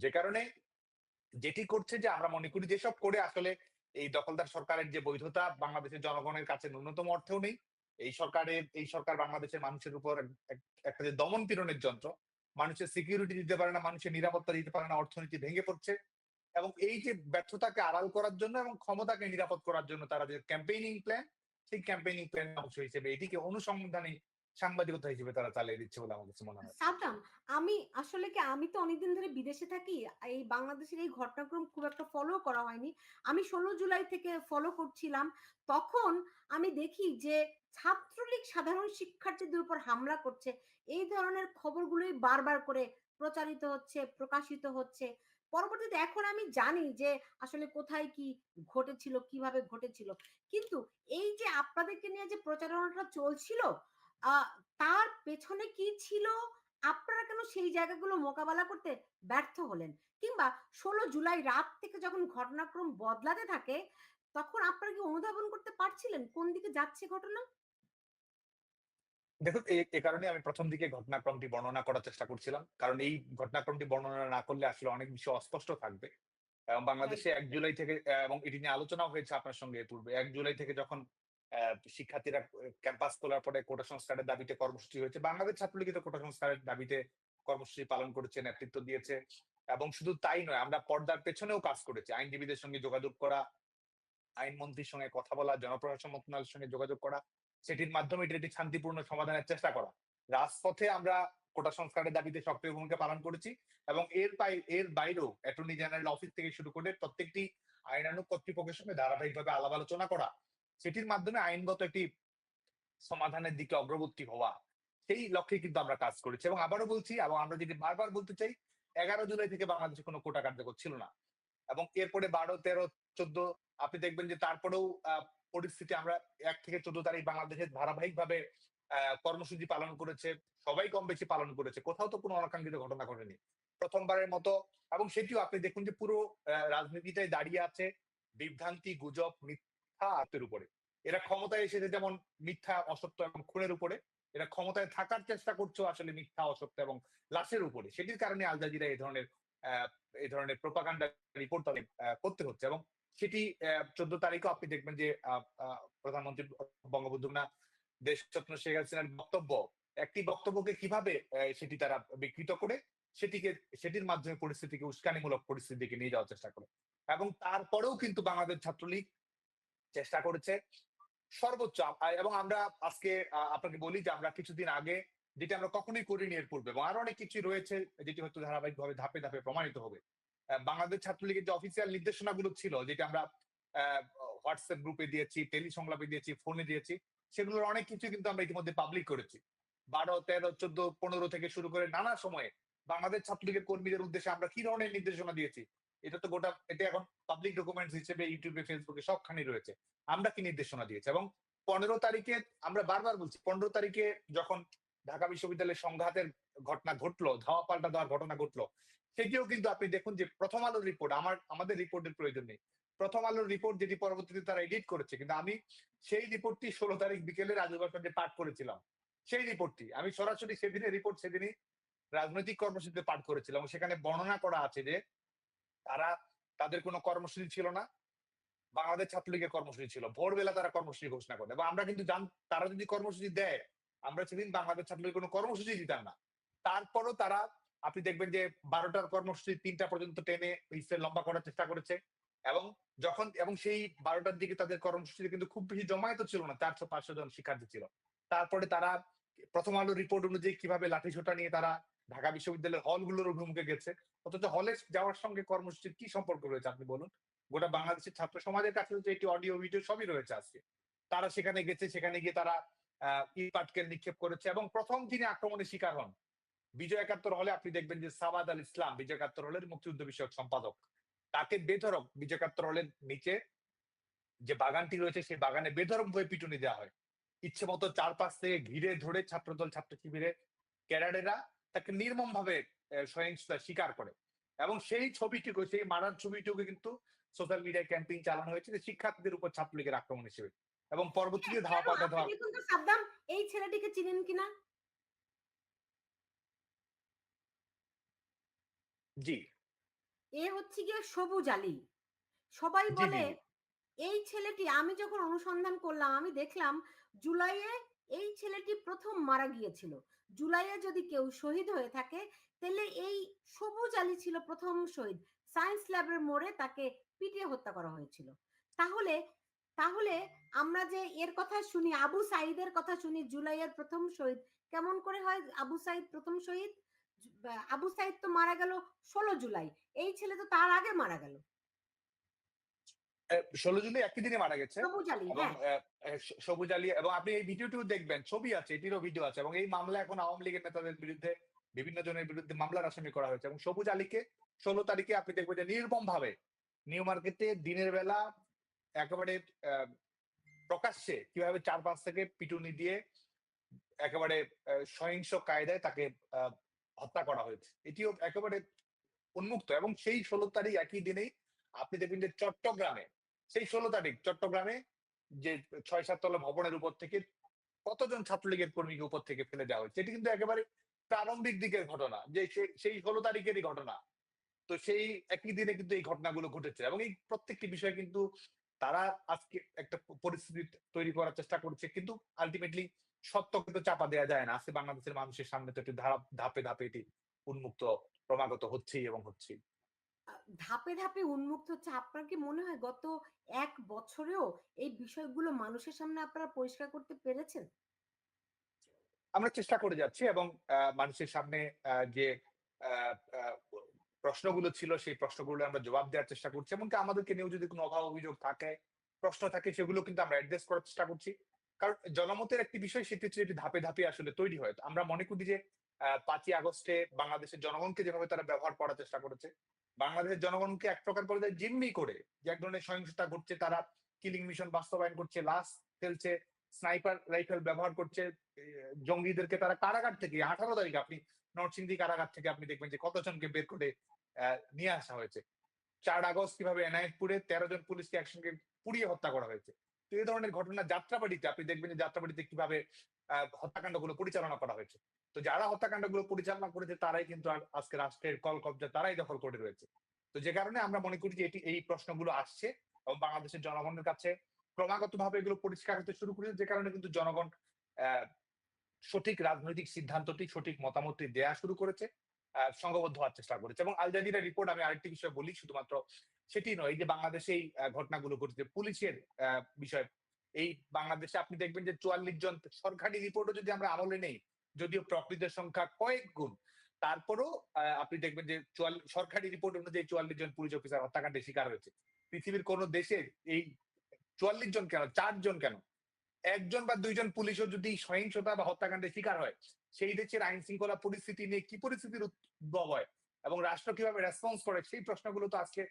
যে কারণে যেটি করছে যে আমরা মনে করি যেসব করে আসলে এই দখলদার সরকারের যে বৈধতা বাংলাদেশের জনগণের কাছে ন্যূনতম অর্থেও নেই। এই সরকারের, এই সরকার বাংলাদেশের মানুষের উপর এক- এক- একটা যে দমন পীড়নের যন্ত্র, মানুষের সিকিউরিটি দিতে পারে না, মানুষের নিরাপত্তা দিতে পারে না, অর্থনীতি ভেঙে পড়ছে। এবং এই যে ব্যর্থতাকে আড়াল করার জন্য এবং ক্ষমতাকে নিরাপদ করার জন্য তারা যে ক্যাম্পেইনিং প্ল্যান সেই ক্যাম্পেইনিং প্ল্যান অংশ হিসেবে এটিকে অনুসন্ধানী সাংবাদিকতা হিসেবে তারা চালিয়ে দিচ্ছে বলে আমার কাছে মনে হয়। সাদ্দাম আমি আসলে কি, আমি তো অনেকদিন ধরে বিদেশে থাকি, এই বাংলাদেশের এই ঘটনাক্রম খুব একটা ফলো করা হয়নি। আমি ষোলো জুলাই থেকে ফলো করছিলাম। তখন আমি দেখি যে ছাত্রলীগ সাধারণ শিক্ষার্থীদের উপর হামলা করছে। এই ধরনের খবরগুলোই বারবার করে প্রচারিত হচ্ছে, প্রকাশিত হচ্ছে। পরবর্তীতে এখন আমি জানি যে আসলে কোথায় কি ঘটেছিল, কীভাবে ঘটেছিল। কিন্তু এই যে আপনাদেরকে নিয়ে যে প্রচারণাটা চলছিল তার পেছনে কি ছিল? আপনারা কেন সেই জায়গাগুলো মোকাবেলা করতে ব্যর্থ হলেন? কিংবা ষোলো জুলাই রাত থেকে যখন ঘটনাক্রম বদলাতে থাকে তখন আপনারা কি অনুধাবন করতে পারছিলেন? কোন দিকে যাচ্ছে ঘটনা? দেখুন এ কারণে আমি প্রথম দিকে ঘটনাক্রমটি বর্ণনা করার চেষ্টা করছিলাম। কারণ এই ঘটনাক্রমটি বর্ণনা না করলে আসলে অনেক বিষয় অস্পষ্ট থাকবে। এবং বাংলাদেশে এক জুলাই থেকে এবং এটি নিয়ে আলোচনাও হয়েছে আপনার সঙ্গে এর পূর্বে। এক জুলাই থেকে যখন শিক্ষার্থীরা ক্যাম্পাস খোলার পরে কোটা সংস্কারের দাবিতে কর্মসূচি হয়েছে। বাংলাদেশ ছাত্রলীগিত কোটা সংস্কারের দাবিতে কর্মসূচি পালন করেছে, নেতৃত্ব দিয়েছে এবং শুধু তাই নয়, আমরা পর্দার পেছনেও কাজ করেছি। আইনজীবীদের সঙ্গে যোগাযোগ করা, আইনমন্ত্রীর সঙ্গে কথা বলা, জনপ্রশাসন মন্ত্রণালয়ের সঙ্গে যোগাযোগ করা, সেটির মাধ্যমে এটি একটি শান্তিপূর্ণ সমাধানের চেষ্টা করা। রাজপথে আমরা কোটা সংস্কারের দাবিতে সক্রিয় ভূমিকা পালন করেছি এবং এর এর বাইরেও অ্যাটর্নি জেনারেল অফিস থেকে শুরু করে প্রত্যেকটি আইনানুগ কর্তৃপক্ষের সঙ্গে ধারাবাহিকভাবে আলাপ আলোচনা করা সেটির মাধ্যমে আইনগত একটি সমাধানের দিকে অগ্রবর্তী হওয়া সেই লক্ষ্যে কিন্তু আমরা কাজ করেছি। এবং আবারও বলছি এবং আমরা যদি বারবার বলতে চাই এগারো জুলাই থেকে বাংলাদেশে কোনো কোটা কার্যকর ছিল না। এবং এরপরে বারো তেরো চোদ্দ আপনি দেখবেন যে তারপরেও পরিস্থিতি আমরা এক থেকে চোদ্দ তারিখ বাংলাদেশে ধারাবাহিকভাবে আহ, কর্মসূচি পালন করেছে সবাই কম বেশি পালন করেছে। কোথাও তো কোনো অনাকাঙ্ক্ষিত ঘটনা ঘটেনি। প্রথমবারের মতো এবং সেটিও আপনি দেখুন যে পুরো রাজনীতিটাই দাঁড়িয়ে আছে। বিভ্রান্তি গুজব মিথ্যা আত্মের উপরে। এরা ক্ষমতায় এসেছে যেমন মিথ্যা, অসত্য এবং খুনের উপরে। এরা ক্ষমতায় থাকার চেষ্টা করছে আসলে মিথ্যা, অসত্য এবং লাশের উপরে। সেটির কারণে আল জাজিরা এই ধরনের এই ধরনের প্রোপাগান্ডা রিপোর্ট তাদের করতে হচ্ছে এবং সেটি চোদ্দ তারিখও আপনি দেখবেন যে প্রধানমন্ত্রী বঙ্গবন্ধু না দেশরত্ন শেখ হাসিনার বক্তব্য, একটি বক্তব্যকে কীভাবে সেটি তারা বিকৃত করে, সেটিকে, সেটির মাধ্যমে পরিস্থিতিকে উস্কানিমূলক পরিস্থিতির দিকে নিয়ে যাওয়ার চেষ্টা করে। এবং তারপরেও কিন্তু বাংলাদেশ ছাত্রলীগ চেষ্টা করেছে। সর্বোচ্চ এবং আমরা আজকে আপনাকে বলি যে আমরা কিছুদিন আগে যেটা আমরা কখনোই করিনি এর পূর্বে, এবং আরও অনেক কিছু রয়েছে যেটি হয়তো ধারাবাহিকভাবে ধাপে ধাপে প্রমাণিত হবে। বাংলাদেশ ছাত্রলীগের যে অফিসিয়াল নির্দেশনাগুলো ছিল, যেটা আমরা হোয়াটসঅ্যাপ গ্রুপে দিয়েছি টেলি সংলাপে দিয়েছি ফোনে দিয়েছি, সেগুলোর অনেক কিছু কিন্তু আমরা ইতিমধ্যে পাবলিক করেছি। বারো, তেরো, চোদ্দ, পনেরো থেকে শুরু করে নানা সময়ে বাংলাদেশ ছাত্রলীগের কর্মীদের উদ্দেশ্যে আমরা কি ধরনের নির্দেশনা দিয়েছি এটা তো গোটা, এটা এখন পাবলিক ডকুমেন্টস হিসেবে ইউটিউবে ফেসবুকে সবখানে রয়েছে। আমরা কি নির্দেশনা দিয়েছি? এবং পনেরো তারিখে আমরা বারবার বলছি, পনেরো তারিখে যখন ঢাকা বিশ্ববিদ্যালয়ের সংঘাতের ঘটনা ঘটলো, ধাওয়া পাল্টা দেওয়ার ঘটনা ঘটলো, সেটিও কিন্তু আপনি দেখুন যে প্রথম আলোর রিপোর্ট আমার, আমাদের রিপোর্টের প্রয়োজন নেই। প্রথম আলোর রিপোর্ট যেটি পরবর্তীতে তারা এডিট করেছে, কিন্তু আমি সেই রিপোর্টটি ষোলো তারিখ বিকেলে রাজুবাসে পাঠ করেছিলাম, সেই রিপোর্টটি আমি সরাসরি সেদিনের রিপোর্ট সেদিনই রাজনৈতিক কর্মসূচিতে পাঠ করেছিলাম সেখানে বর্ণনা করা আছে যে তারা তাদের কোনো কর্মসূচি ছিল না। বাংলাদেশ ছাত্রলীগের কর্মসূচি ছিল। ভোরবেলা তারা কর্মসূচি ঘোষণা করে। এবং আমরা কিন্তু তারা যদি কর্মসূচি দেয়, আমরা সেদিন বাংলাদেশ ছাত্রলীগের কোনো কর্মসূচি দিতাম না। তারপরও তারা, আপনি দেখবেন যে বারোটার কর্মসূচি তিনটা পর্যন্ত টেনে লম্বা করার চেষ্টা করেছে। এবং যখন, এবং সেই বারোটার দিকে তাদের কর্মসূচি কিন্তু খুব বেশি জমায়েত ছিল না। চারশো পাঁচশো জন শিক্ষার্থী ছিল। তারপরে তারা প্রথম আলো রিপোর্ট অনুযায়ী কীভাবে লাঠিসোঁটা নিয়ে তারা ঢাকা বিশ্ববিদ্যালয়ের হলগুলোর অভিমুখে গেছে। অথচ হলে যাওয়ার সঙ্গে কর্মসূচির কি সম্পর্ক রয়েছে আপনি বলুন? গোটা বাংলাদেশের ছাত্র সমাজের কাছে তো এটি অডিও ভিডিও সবই রয়েছে আজকে। তারা সেখানে গেছে, সেখানে গিয়ে তারা, আহ, ইট নিক্ষেপ করেছে এবং প্রথম যিনি আক্রমণের শিকার হন। বিজয় একাত্তর হলে আপনি দেখবেন যে সাবাদ আল ইসলাম, বিজয় একাত্তর হলের মুক্তিযুদ্ধ বিষয়ক সম্পাদক, তাকে বেধরক, বিজয় একাত্তর হলের নিচে যে বাগানটি রয়েছে, সেই বাগানে বেধরক হয়ে পিটুনি দেওয়া হয়। ইচ্ছে মতো চারপাশ থেকে ঘিরে ধরে ছাত্রদল ছাত্র শিবিরে ক্যাডারেরা তাকে নির্মম ভাবে সহিংসতা স্বীকার করে। এবং সেই ছবিটিকে সেই মারার ছবিটুকু কিন্তু সোশ্যাল মিডিয়ায় ক্যাম্পেইন চালানো হয়েছে যে শিক্ষার্থীদের উপর ছাত্রলীগের আক্রমণ হিসেবে। এবং পরবর্তীতে ধাওয়া পাল্টা ধাওয়া দেখুন তো সাদ্দাম এই ছেলেটিকে চিনেন কিনা জি। এ হচ্ছে গিয়ে সবুজ আলী। সবাই বলে এই ছেলেটি আমি যখন অনুসন্ধান করলাম আমি দেখলাম জুলাইয়ে এই ছেলেটি প্রথম মারা গিয়েছিল। জুলাইয়ে যদি কেউ শহীদ হয়ে থাকে, তাহলে এই সবুজ আলী ছিল প্রথম শহীদ। সায়েন্স ল্যাবের মোড়ে তাকে পিটিয়ে হত্যা করা হয়েছিল। তাহলে তাহলে আমরা যে এর কথা শুনি, আবু সাইদের কথা শুনি, জুলাইয়ের প্রথম শহীদ, কেমন করে হয় আবু সাইদ প্রথম শহীদ? আবু সাইদ তো মারা গেল ষোলো জুলাই, এই ছেলে তো তার আগে মারা গেল। ষোলো জুলাই একই দিনে মারা গেছে। সবুজ আলী এবং হ্যাঁ। আপনি এই ভিডিওটিও দেখবেন ছবি আছে এটিরও ভিডিও আছে এবং এই মামলা এখন আওয়ামী লীগের নেতাদের বিরুদ্ধে বিভিন্ন জনের বিরুদ্ধে মামলার আসামি করা হয়েছে এবং সবুজ আলীকে ষোলো তারিখে আপনি দেখবেন যে নির্মম ভাবে নিউ মার্কেটে দিনের বেলা একেবারে প্রকাশ্যে কীভাবে চার পাঁচ থেকে পিটুনি দিয়ে একেবারে সহিংস কায়দায় তাকে হত্যা করা হয়েছে। এটিও একেবারে উন্মুক্ত এবং সেই ষোলো তারিখ একই দিনেই আপনি দেখবেন যে চট্টগ্রামে সেই ষোলো তারিখ চট্টগ্রামে যে ছয় সাত তলা ভবনের উপর থেকে কতজন ছাত্রলীগের কর্মীকে উপর থেকে ফেলে দেওয়া হয়েছে? এটি কিন্তু একেবারে প্রারম্ভিক দিকের ঘটনা, যে সেই ষোলো তারিখেরই ঘটনা। তো সেই একই দিনে কিন্তু এই ঘটনাগুলো ঘটেছে এবং এই প্রত্যেকটি বিষয় কিন্তু তারা আজকে একটা পরিস্থিতি তৈরি করার চেষ্টা করছে। কিন্তু আলটিমেটলি সত্য কিন্তু চাপা দেওয়া যায় না। আজকে বাংলাদেশের মানুষের সামনে তো একটি ধাপে ধাপে এটি উন্মুক্ত, ক্রমাগত হচ্ছেই এবং হচ্ছেই। ধাপে ধাপে উন্মুক্ত হচ্ছে। আপনার কি মনে হয় গত এক বছরেও এই বিষয়গুলো মানুষের সামনে আপনারা পরিষ্কার করতে পেরেছেন? আমরা চেষ্টা করে যাচ্ছি এবং মানুষের সামনে যে প্রশ্নগুলো ছিল সেই প্রশ্নগুলো আমরা জবাব দেওয়ার চেষ্টা করছি। এমনকি আমাদেরকে নিয়েও যদি কোনো অভাব অভিযোগ থাকে, প্রশ্ন থাকে, সেগুলো কিন্তু আমরা অ্যাড্রেস করার চেষ্টা করছি। কারণ জনমতের একটি বিষয়, সেটি হচ্ছে এটি ধাপে ধাপে আসলে তৈরি হয়। আমরা মনে করি যে পাঁচই আগস্টে বাংলাদেশের জনগণকে যেভাবে তারা ব্যবহার করার চেষ্টা করেছে বাংলাদেশের জনগণকে এক প্রকার করে দেয় জিম্মি করে যে এক ধরনের সহিংসতা ঘটছে, তারা কিলিং মিশন বাস্তবায়ন করছে, লাশ ফেলছে স্নাইপার রাইফেল ব্যবহার করছে জঙ্গিদেরকে তারা কারাগার থেকে, আঠারো তারিখ আপনি নরসিংদী কারাগার থেকে আপনি দেখবেন যে কতজনকে বের করে নিয়ে আসা হয়েছে। চার আগস্ট কীভাবে এনায়েতপুরে তেরো জন পুলিশকে একসঙ্গে পুড়িয়ে হত্যা করা হয়েছে। তো এই ধরনের ঘটনা যাত্রাবাড়িতে, আপনি দেখবেন যে যাত্রাবাড়িতে কীভাবে হত্যাকাণ্ডগুলো পরিচালনা করা হয়েছে। তো যারা হত্যাকাণ্ডগুলো পরিচালনা করেছে, তারাই কিন্তু আজকে রাষ্ট্রের কল কবজা তারাই দখল করে রয়েছে। তো যে কারণে আমরা মনে করি যে এটি, এই প্রশ্নগুলো আসছে এবং বাংলাদেশের জনগণের কাছে ক্রমাগত ভাবে এগুলো পরিষ্কার হতে শুরু করেছে, যে কারণে কিন্তু জনগণ সঠিক রাজনৈতিক সিদ্ধান্তটি, সঠিক মতামতটি দেয়া শুরু করেছে সংঘবদ্ধ হওয়ার চেষ্টা করেছে এবং আল জাজিরা রিপোর্ট আমি আরেকটি বিষয় বলি শুধুমাত্র সেটি নয় যে বাংলাদেশে এই ঘটনাগুলো ঘটেছে, পুলিশের বিষয়, এই বাংলাদেশে আপনি দেখবেন যে চুয়াল্লিশ জন সরকারি রিপোর্টও যদি আমরা আমলে নেই যদিও প্রকৃতের সংখ্যা কয়েক গুণ, তারপরও আপনি দেখবেন যে চুয়াল্লিশ সরকারি রিপোর্ট অনুযায়ী চুয়াল্লিশ জন পুলিশ অফিসার হত্যাকাণ্ডের শিকার হয়েছে। পৃথিবীর কোন দেশে এই চুয়াল্লিশ জন কেন চারজন কেন? একজন বা দুইজন পুলিশও যদি সহিংসতা বা হত্যাকাণ্ডের শিকার হয়, সেই দেশের আইন শৃঙ্খলা পরিস্থিতি নিয়ে কি পরিস্থিতির উদ্ভব হয় এবং রাষ্ট্র কীভাবে রেসপন্স করে, সেই প্রশ্নগুলো তো আজকে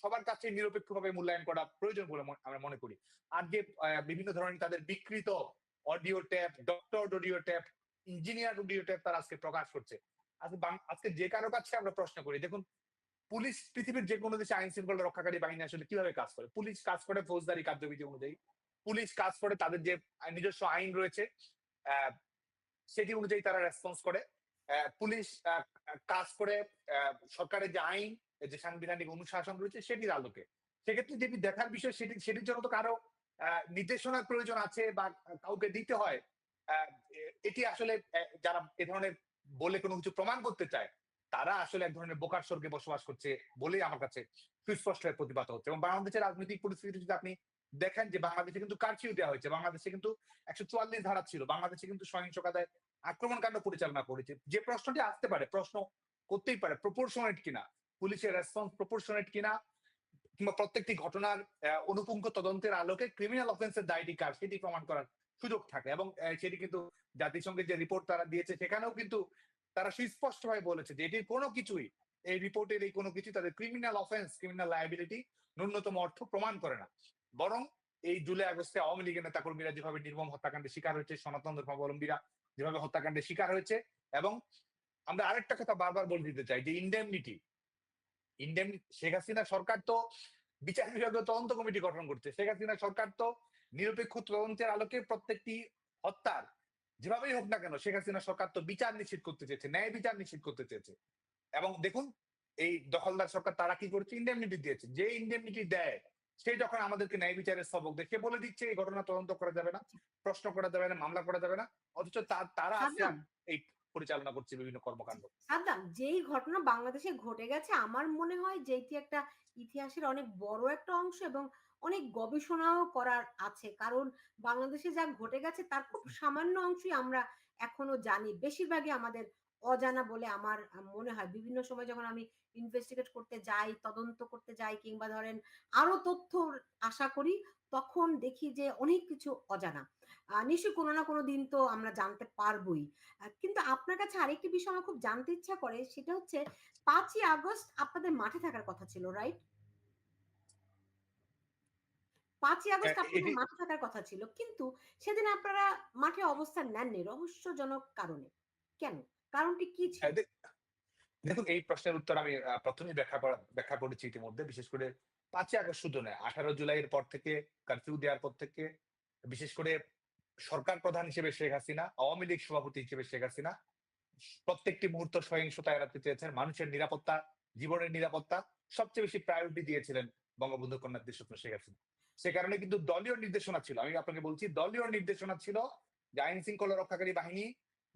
সবার কাছে নিরপেক্ষভাবে মূল্যায়ন করা প্রয়োজন বলে আমরা মনে করি। আর যে বিভিন্ন ধরনের তাদের বিকৃত audio tape doctor audio tape engineer audio tape তারা আজকে প্রকাশ করছে। আজকে আজকে যে কারও কাছে আমরা প্রশ্ন করি, দেখুন, পুলিশ পৃথিবীর যে কোনো দেশে আইন শৃঙ্খলা রক্ষাকারী বাহিনী আসলে কীভাবে কাজ করে? পুলিশ কাজ করে ফৌজদারি কার্যবিধি অনুযায়ী। পুলিশ কাজ করে তাদের যে নিজস্ব আইন রয়েছে সেটি অনুযায়ী তারা রেসপন্স করে। পুলিশ কাজ করে সরকারের যে আইন, যে সাংবিধানিক অনুশাসন রয়েছে, সেটির আলোকে। সেক্ষেত্রে যেটি দেখার বিষয়, সেটি, সেটির জন্য তো কারও নির্দেশনার প্রয়োজন আছে বা কাউকে দিতে হয় এটি আসলে যারা এ ধরনের বলে কোনো কিছু প্রমাণ করতে চায়, তারা আসলে এক ধরনের বোকার স্বর্গে বসবাস করছে বলেই আমার কাছে সুস্পষ্ট প্রতিবাদ হচ্ছে। এবং বাংলাদেশের রাজনৈতিক পরিস্থিতি যদি আপনি দেখেন যে বাংলাদেশে কিন্তু কারফিউ দেওয়া হয়েছে, বাংলাদেশে কিন্তু একশো চুয়াল্লিশ ধারা ছিল, বাংলাদেশে কিন্তু সহিংসতায় আক্রমণকাণ্ড পরিচালনা করেছে। যে প্রশ্নটি আসতে পারে, প্রশ্ন করতেই পারে প্রপোর্শনেট কিনা, পুলিশের রেসপন্স প্রপোর্শনেট কিনা কিংবা প্রত্যেকটি ঘটনার অনুপুঙ্খ তদন্তের আলোকে ক্রিমিনাল অফেন্সের দায়টি কার সেটি প্রমাণ করার সুযোগ থাকে এবং সেটি কিন্তু জাতিসংঘের যে রিপোর্ট তারা দিয়েছে সেখানেও কিন্তু তারা সুস্পষ্টভাবে বলেছে যে এটির কোনো কিছুই, এই রিপোর্টের এই কোনো কিছু তাদের ক্রিমিনাল অফেন্স ক্রিমিনাল লায়াবিলিটি ন্যূনতম অর্থ প্রমাণ করে না। বরং এই জুলাই আগস্টে আওয়ামী লীগের নেতা কর্মীরা যেভাবে নির্মম হত্যাকাণ্ডের শিকার হয়েছে, সনাতন ধর্মাবলম্বীরা যেভাবে হত্যাকাণ্ডের শিকার হয়েছে এবং আমরা আরেকটা কথা বারবার বলে দিতে চাই যে ইন্ডেমনিটি ইন্ডেমনি শেখ হাসিনা সরকার তো বিচার বিভাগীয় তদন্ত কমিটি গঠন করছে। শেখ হাসিনা সরকার তো নিরপেক্ষ তদন্তের আলোকে প্রত্যেকটি হত্যার যেভাবেই হোক না কেন শেখ হাসিনা সরকার তো বিচার নিশ্চিত করতে চেয়েছে ন্যায় বিচার নিশ্চিত করতে চেয়েছে। এবং দেখুন এই দখলদার সরকার তারা কি করছে? ইন্ডেমনিটি দিয়েছে। যে ইন্ডেমনিটি দেয় সে যখন আমাদেরকে ন্যায় বিচারের সবক দেখে বলে দিচ্ছে এই ঘটনা তদন্ত করা যাবে না প্রশ্ন করা যাবে না মামলা করা যাবে না অথচ তারা আছে এই পরিচালনা করছে বিভিন্ন কর্মকাণ্ড। সাদ্দাম যেই ঘটনা বাংলাদেশে ঘটে গেছে আমার মনে হয় যে এটি একটা ইতিহাসের অনেক বড় একটা অংশ এবং অনেক গবেষণাও করার আছে। কারণ বাংলাদেশে যা ঘটে গেছে তার খুব সামান্য অংশই আমরা এখনও জানি। বেশিরভাগই আমাদের অজানা বলে আমার মনে হয়। বিভিন্ন সময় যখন আমি ইনভেস্টিগেট করতে যাই তদন্ত করতে যাই কিংবা ধরেন আরও তথ্য আশা করি তখন দেখি যে অনেক কিছু অজানা। নিশ্চয়ই কোনো না কোনো দিন তো আমরা জানতে পারবোই। কিন্তু আপনার কাছে আরেকটি বিষয় আমার খুব জানতে ইচ্ছা করে সেটা হচ্ছে পাঁচই আগস্ট আপনাদের মাঠে থাকার কথা ছিল রাইট পাঁচই আগস্ট হ্যাঁ, আপনাদের মাঠে থাকার কথা ছিল কিন্তু সেদিন আপনারা মাঠে অবস্থান নেননি রহস্যজনক কারণে। কেন? কারণটি কি ছিল? হ্যাঁ, দেখুন এই প্রশ্নের উত্তর আমি প্রথমেই ব্যাখ্যা ব্যাখ্যা করেছি ইতিমধ্যে বিশেষ করে পাঁচই আগস্ট শুধু নয় আঠারো জুলাইয়ের পর থেকে কারফিউ দেওয়ার পর থেকে বিশেষ করে সরকার প্রধান হিসেবে শেখ হাসিনা আওয়ামী লীগ সভাপতি হিসেবে শেখ হাসিনা প্রত্যেকটি মুহূর্ত সহিংসতা এড়াতে চেয়েছেন মানুষের নিরাপত্তা জীবনের নিরাপত্তা সবচেয়ে বেশি প্রায়োরিটি দিয়েছিলেন বঙ্গবন্ধু কন্যা দেশরত্ন শেখ হাসিনা। সে কারণে কিন্তু দলীয় নির্দেশনা ছিল আমি আপনাকে বলছি দলীয় নির্দেশনা ছিল যে আইন শৃঙ্খলা রক্ষাকারী বাহিনী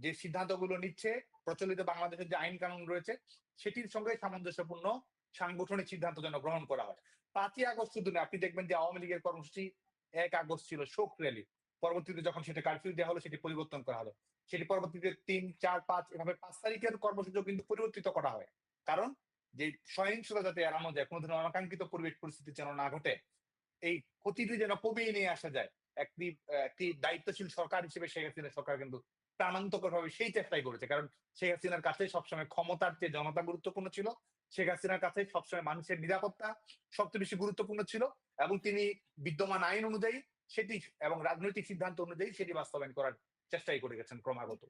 যে সিদ্ধান্তগুলো নিচ্ছে, প্রচলিত বাংলাদেশের যে আইন কানুন রয়েছে, সেটির সঙ্গে সামঞ্জস্যপূর্ণ সাংগঠনিক সিদ্ধান্ত যেন গ্রহণ করা হয়। পাঁচই আগস্ট শুধু আপনি দেখবেন যে আওয়ামী লীগের কর্মসূচি এক আগস্ট ছিল শোক র্যালি। পরবর্তীতে যখন সেটা কারফিউ দেওয়া হলো, সেটি পরিবর্তন করা হলো। সেটি পরবর্তীতে তিন, চার, পাঁচ, এভাবে পাঁচ তারিখের কর্মসূচিও কিন্তু পরিবর্তিত করা হয়। কারণ যে সহিংসতা যাতে এড়ানো যায়, কোনো ধরনের অনাকাঙ্ক্ষিত পরিবেশ পরিস্থিতি যেন না ঘটে, এই ক্ষতিটি যেন কমিয়ে নিয়ে আসা যায়, একটি একটি দায়িত্বশীল সরকার হিসেবে শেখ হাসিনা সরকার কিন্তু প্রাণান্তকর ভাবে সেই চেষ্টাই করেছে। কারণ শেখ হাসিনার কাছে সবসময় ক্ষমতার চেয়ে জনতা গুরুত্বপূর্ণ ছিল, শেখ হাসিনার কাছে সবসময় মানুষের নিরাপত্তা সবচেয়ে বেশি গুরুত্বপূর্ণ ছিল এবং তিনি বিদ্যমান আইন অনুযায়ী সেটি এবং রাজনৈতিক সিদ্ধান্ত অনুযায়ী সেটি বাস্তবায়ন করার চেষ্টাই করে গেছেন ক্রমাগত।